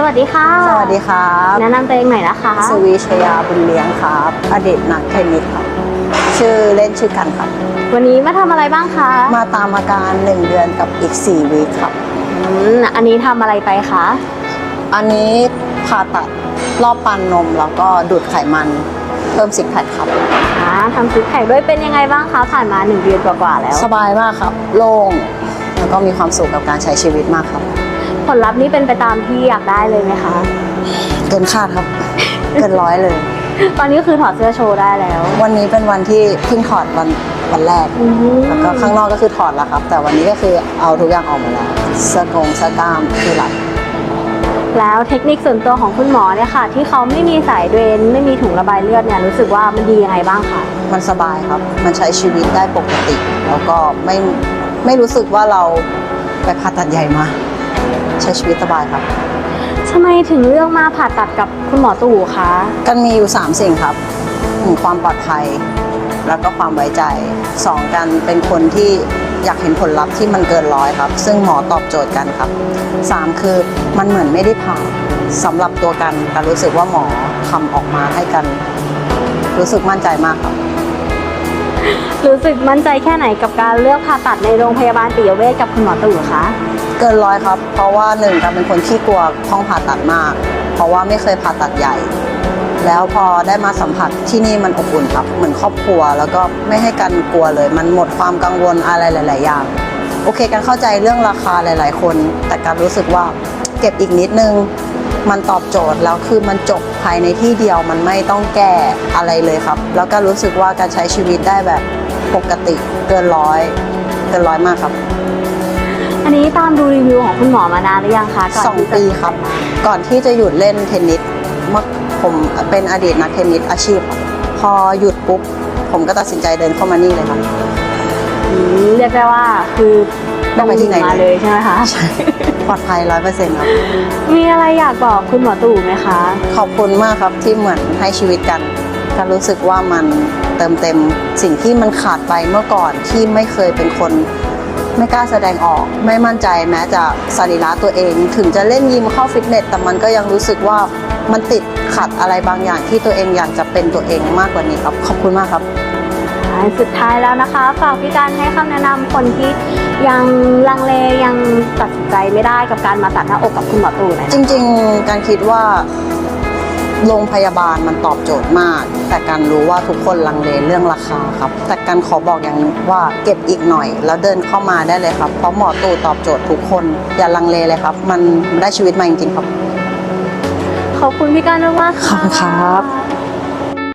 สวัสดีค่ะ สวัสดีครับแนะนำตัวเองหน่อยนะคะ สวีชยาบุญเลี้ยงครับ อดีตนักเทนนิสครับ ชื่อเล่นชื่อกันครับ วันนี้มาทำอะไรบ้างคะ มาตามอาการ 1 เดือนกับอีก 4 วีคครับ อืม อันนี้ทำอะไรไปคะ อันนี้ผ่าตัดรอบปันนมแล้วก็ดูดไขมัน เพิ่มซิกแพคครับอ่าทำซุปไข่ด้วยเป็นยังไงบ้างคะ ผ่านมาหนึ่งเดือนกว่าๆแล้ว สบายมากครับ โล่ง แล้วก็มีความสุขกับการใช้ชีวิตมากครับ ผลลัพธ์นี้เป็นไปตามที่อยากได้เลยไหมคะ เกินคาดครับ เกินร้อยเลย ตอนนี้คือถอดเสื้อโชว์ได้แล้ว วันนี้เป็นวันที่เพิ่งถอดวันวันแรกอืมแล้วก็ข้างนอกก็คือถอดแล้วครับ แต่วันนี้ก็คือเอาทุกอย่างออกหมดแล้วเสื้อกงเสื้อกล้ามคือหลักแล้วเทคนิคส่วนตัวของคุณหมอเนี่ยค่ะ ที่เขาไม่มีสายเดรนไม่มีถุงระบายเลือดเนี่ยรู้สึกว่ามันดียังไงบ้างคะมันสบายครับ มันใช้ชีวิตได้ปกติ แล้วก็ไม่ไม่รู้สึกว่าเราไปผ่าตัดใหญ่มา ใช้ชีวิตสบายครับ ทำไมถึงเลือกมาผ่าตัดกับคุณหมอตู่คะ กันมีอยู่ 3 สิ่งครับหนึ่งความปลอดภัย แล้วก็ความไว้ใจสองกันเป็นคนที่อยากเห็นผลลัพธ์ที่มันเกินร้อยครับ ซึ่งหมอตอบโจทย์กันครับสามคือมันเหมือนไม่ได้ผ่าสำหรับตัวกันกันรู้สึกว่าหมอทำออกมาให้กัน รู้สึกมั่นใจมากครับ รู้สึกมั่นใจแค่ไหนกับการเลือกผ่าตัดในโรงพยาบาลปิยเวชกับคุณหมอตู่คะเกินร้อยครับ เพราะว่าหนึ่งกันเป็นคนที่กลัวห้องผ่าตัดมาก เพราะว่าไม่เคยผ่าตัดใหญ่ แล้วพอได้มาสัมผัสที่นี่มันอบอุ่นครับ เหมือนครอบครัว แล้วก็ไม่ให้กันกลัวเลย มันหมดความกังวลอะไรหลาย ๆ อย่าง โอเค กันเข้าใจเรื่องราคาหลาย ๆ คน แต่การรู้สึกว่าเก็บอีกนิดนึง มันตอบโจทย์แล้วคือมันจบภายในที่เดียวมันไม่ต้องแก้อะไรเลยครับ แล้วก็รู้สึกว่าการใช้ชีวิตได้แบบปกติเกินร้อยเกินร้อยมากครับ อันนี้ตามดูรีวิวของคุณหมอมานานหรือยังคะก่นสองที่จะปีครับ ก่อนที่จะหยุดเล่นเทนนิสเมื่อผมเป็นอดีตนักเทนนิสอาชีพครับพอหยุดปุ๊บผมก็ตัดสินใจเดินเข้ามานี่เลยครับอืม เรียกได้ว่าคือไม่ไปที่ไหนมาเลยใช่ไหมคะปลอดภัยร้อยเปอร์เซ็นต์ครับ มีอะไรอยากบอกคุณหมอตู่ไหมคะ ขอบคุณมากครับที่เหมือนให้ชีวิตกันก็รู้สึกว่ามันเติมเต็มสิ่งที่มันขาดไปเมื่อก่อนที่ไม่เคยเป็นคนไม่กล้าแสดงออก ไม่มั่นใจแม้จะสรีระตัวเอง ถึงจะเล่นยิมเข้าฟิตเนสแต่มันก็ยังรู้สึกว่ามันติดขัดอะไรบางอย่างที่ตัวเองอยากจะเป็นตัวเองมากกว่านี้ครับ ขอบคุณมากครับอ่า สุดท้ายแล้วนะคะ ฝากพี่การให้คำแนะนำคนที่ยังลังเลยังตัดสินใจไม่ได้กับการมาตัดหน้าอกกับคุณหมอตู่หน่อยจนะริงๆ การคิดว่าโรงพยาบาลมันตอบโจทย์มาก แต่การรู้ว่าทุกคนลังเลเรื่องราคาครับ แต่การขอบอกอย่างหนึงว่าเก็บอีกหน่อย แล้วเดินเข้ามาได้เลยครับ เพราะหมอตู่ตอบโจทย์ทุกคน อย่าลังเลเลยครับ มันได้ชีวิตมาจริงๆครับ ขอบคุณพี่การมากๆขอบค่ะคุณครับ